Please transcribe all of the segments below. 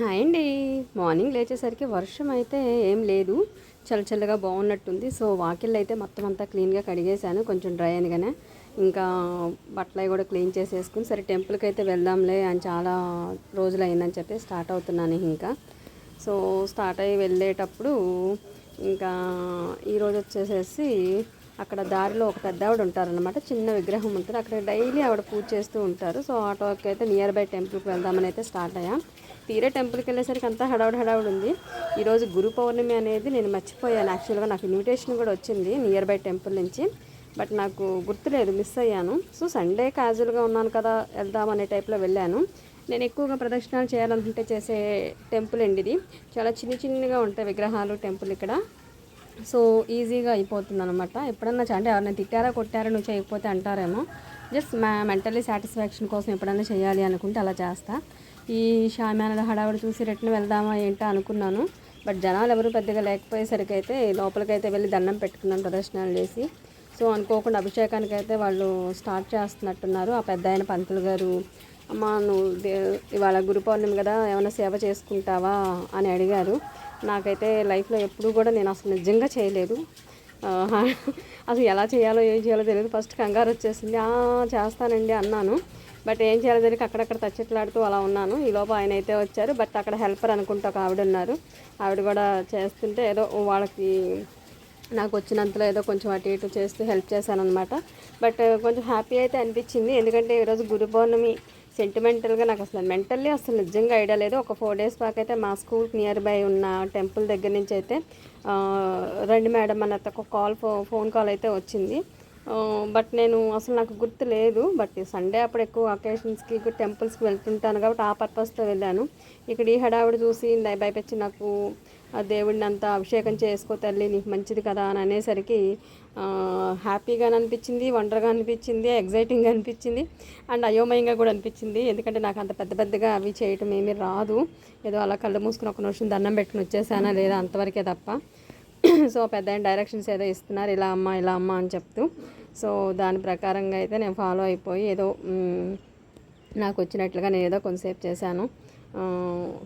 Hi అండి. Morning లేచేసరికి వర్షం అయితే ఏం లేదు. చల్ల చల్లగా బాగున్నట్టుంది. సో వాకిల్ అయితే మొత్తం అంతా క్లీన్గా కడిగేశాను. కొంచెం డ్రై అనగానే ఇంకా బట్టలు కూడా క్లీన్ చేసేసుకుని సరే టెంపుల్కి అయితే వెళ్దాంలే అని చాలా రోజులు అయిందని చెప్పి స్టార్ట్ అవుతున్నాను ఇంకా. సో స్టార్ట్ అయ్యి వెళ్ళేటప్పుడు ఇంకా ఈరోజు వచ్చేసేసి అక్కడ దారిలో ఒక పెద్ద ఆవిడ ఉంటారనమాట చిన్న విగ్రహం ఉంటుంది. అక్కడ డైలీ ఆవిడ పూజ చేస్తూ ఉంటారు. సో ఆటోకి అయితే నియర్ బై టెంపుల్కి వెళ్దామని అయితే స్టార్ట్ అయ్యా. తీరే టెంపుల్కి వెళ్ళేసరికి అంతా హడావుడు హడావుడు ఉంది. ఈరోజు గురు పౌర్ణమి అనేది నేను మర్చిపోయాను. యాక్చువల్గా నాకు ఇన్విటేషన్ కూడా వచ్చింది నియర్ బై టెంపుల్ నుంచి. బట్ నాకు గుర్తులేదు మిస్ అయ్యాను. సో సండే క్యాజువల్గా ఉన్నాను కదా వెళ్దాం అనే టైప్లో వెళ్ళాను. నేను ఎక్కువగా ప్రదక్షిణాలు చేయాలనుకుంటే చేసే టెంపుల్ అండి ఇది. చాలా చిన్న చిన్నగా ఉంటాయి విగ్రహాలు టెంపుల్ ఇక్కడ. సో ఈజీగా అయిపోతుంది అనమాట ఎప్పుడన్నా అంటే ఎవరైనా తిట్టారా కొట్టారా నువ్వు చేయకపోతే అంటారేమో. జస్ట్ మా మెంటలీ సాటిస్ఫాక్షన్ కోసం ఎప్పుడన్నా చేయాలి అనుకుంటే అలా చేస్తా. ఈ షామ్యానల హడావుడి చూసి రిటర్న్ వెళ్దామా ఏంటో అనుకున్నాను. బట్ జనాలు ఎవరు పెద్దగా లేకపోయేసరికి అయితే లోపలికైతే వెళ్ళి దండం పెట్టుకున్నాను ప్రదర్శనలు చేసి. సో అనుకోకుండా అభిషేకానికి అయితే వాళ్ళు స్టార్ట్ చేస్తున్నట్టున్నారు. ఆ పెద్ద ఆయన పంతులు గారు అమ్మ నువ్వు ఇవాళ గురు పౌర్ణమి కదా ఏమైనా సేవ చేసుకుంటావా అని అడిగారు. నాకైతే లైఫ్లో ఎప్పుడూ కూడా నేను అసలు నిజంగా చేయలేదు. అసలు ఎలా చేయాలో ఏం చేయాలో తెలియదు. ఫస్ట్ కంగారు వచ్చేసింది. చేస్తానండి అన్నాను. బట్ ఏం చేయాలో తెలియక అక్కడక్కడ తచ్చట్లాడుతూ అలా ఉన్నాను. ఈ లోపు ఆయన అయితే వచ్చారు. బట్ అక్కడ హెల్పర్ అనుకుంటా ఒక ఆవిడ ఉన్నారు. ఆవిడ కూడా చేస్తుంటే ఏదో వాళ్ళకి నాకు వచ్చినంతలో ఏదో కొంచెం అటు ఇటు చేస్తూ హెల్ప్ చేశాను అనమాట బట్ కొంచెం హ్యాపీ అయితే అనిపించింది. ఎందుకంటే ఈరోజు గురు పౌర్ణమి సెంటిమెంటల్గా నాకు అసలు మెంటల్లీ అసలు నిజంగా ఐడియా లేదు. ఒక ఫోర్ డేస్ బ్యాక్ అయితే మా స్కూల్ నియర్ బై ఉన్న టెంపుల్ దగ్గర నుంచి అయితే రండి మేడం అన్న ఒక కాల్ ఫో ఫోన్ కాల్ అయితే వచ్చింది. బట్ నేను అసలు నాకు గుర్తు లేదు. బట్ సండే అప్పుడు ఎక్కువ అకేషన్స్కి టెంపుల్స్కి వెళ్తుంటాను కాబట్టి ఆ పర్పస్తో వెళ్ళాను. ఇక్కడ ఈ హడావిడి చూసి న- భయపెచ్చి నాకు ఆ దేవుడిని అంతా అభిషేకం చేసుకో తల్లి నీకు మంచిది కదా అని అనేసరికి హ్యాపీగా అనిపించింది వండర్గా అనిపించింది ఎగ్జైటింగ్ అనిపించింది అండ్ అయోమయంగా కూడా అనిపించింది. ఎందుకంటే నాకు అంత పెద్ద పెద్దగా అవి చేయటం ఏమీ రాదు. ఏదో అలా కళ్ళు మూసుకుని ఒక నిమిషం దండం పెట్టుకుని వచ్చేసానా లేదా అంతవరకే తప్ప. సో పెద్ద డైరెక్షన్స్ ఏదో ఇస్తున్నారు ఇలా అమ్మ ఇలా అమ్మ అని చెప్తూ. సో దాని ప్రకారంగా అయితే నేను ఫాలో అయిపోయి ఏదో నాకు వచ్చినట్లుగా నేను ఏదో కొంతసేపు చేశాను.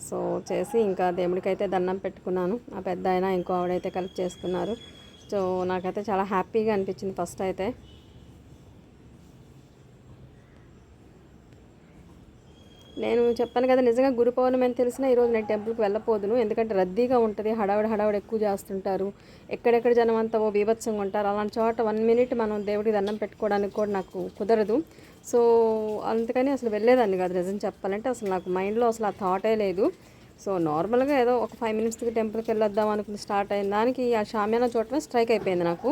సో చేసి ఇంకా దేవుడికి అయితే దండం పెట్టుకున్నాను. ఆ పెద్ద ఆయన ఇంకో ఆవిడైతే కలిపి చేసుకున్నారు. సో నాకైతే చాలా హ్యాపీగా అనిపించింది ఫస్ట్ అయితే. నేను చెప్పాను కదా నిజంగా గురు పౌర్ణమి అని తెలిసినా ఈరోజు నేను టెంపుల్కి వెళ్ళపోదును. ఎందుకంటే రద్దీగా ఉంటుంది హడావిడి హడావిడి ఎక్కువ చేస్తుంటారు. ఎక్కడెక్కడ జనం అంతా ఓ బీభత్సంగా ఉంటారు. అలాంటి చోట వన్ మినిట్ మనం దేవుడికి దండం పెట్టుకోవడానికి కూడా నాకు కుదరదు. సో అందుకని అసలు వెళ్ళేదాన్ని కాదు నిజం చెప్పాలంటే అసలు నాకు మైండ్లో అసలు ఆ థాటే లేదు. సో నార్మల్గా ఏదో ఒక ఫైవ్ మినిట్స్కి టెంపుల్కి వెళ్ళొద్దాం అనుకుని స్టార్ట్ అయిన దానికి ఆ షామ్యాన చోట స్ట్రైక్ అయిపోయింది నాకు.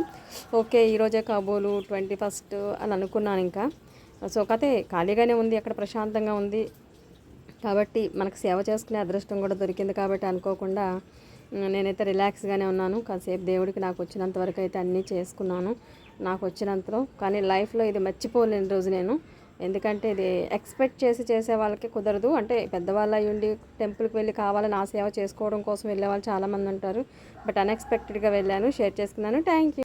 ఓకే ఈరోజే కాబోలు ట్వంటీ ఫస్ట్ అని అనుకున్నాను ఇంకా. సో కథే ఖాళీగానే ఉంది అక్కడ ప్రశాంతంగా ఉంది. కాబట్టి మనకు సేవ చేసుకునే అదృష్టం కూడా దొరికింది కాబట్టి అనుకోకుండా నేనైతే రిలాక్స్గానే ఉన్నాను. కాసేపు దేవుడికి నాకు వచ్చినంత వరకు అయితే అన్నీ చేసుకున్నాను. నాకు వచ్చినంతలో కానీ లైఫ్లో ఇది మర్చిపోలేని రోజు నేను. ఎందుకంటే ఇది ఎక్స్పెక్ట్ చేసి చేసే వాళ్ళకి కుదరదు. అంటే పెద్దవాళ్ళు అయ్యి ఉండి టెంపుల్కి వెళ్ళి కావాలని ఆ సేవ చేసుకోవడం కోసం వెళ్ళే వాళ్ళు చాలామంది ఉంటారు. బట్ అన్ఎక్స్పెక్టెడ్గా వెళ్ళాను షేర్ చేసుకున్నాను. Thank you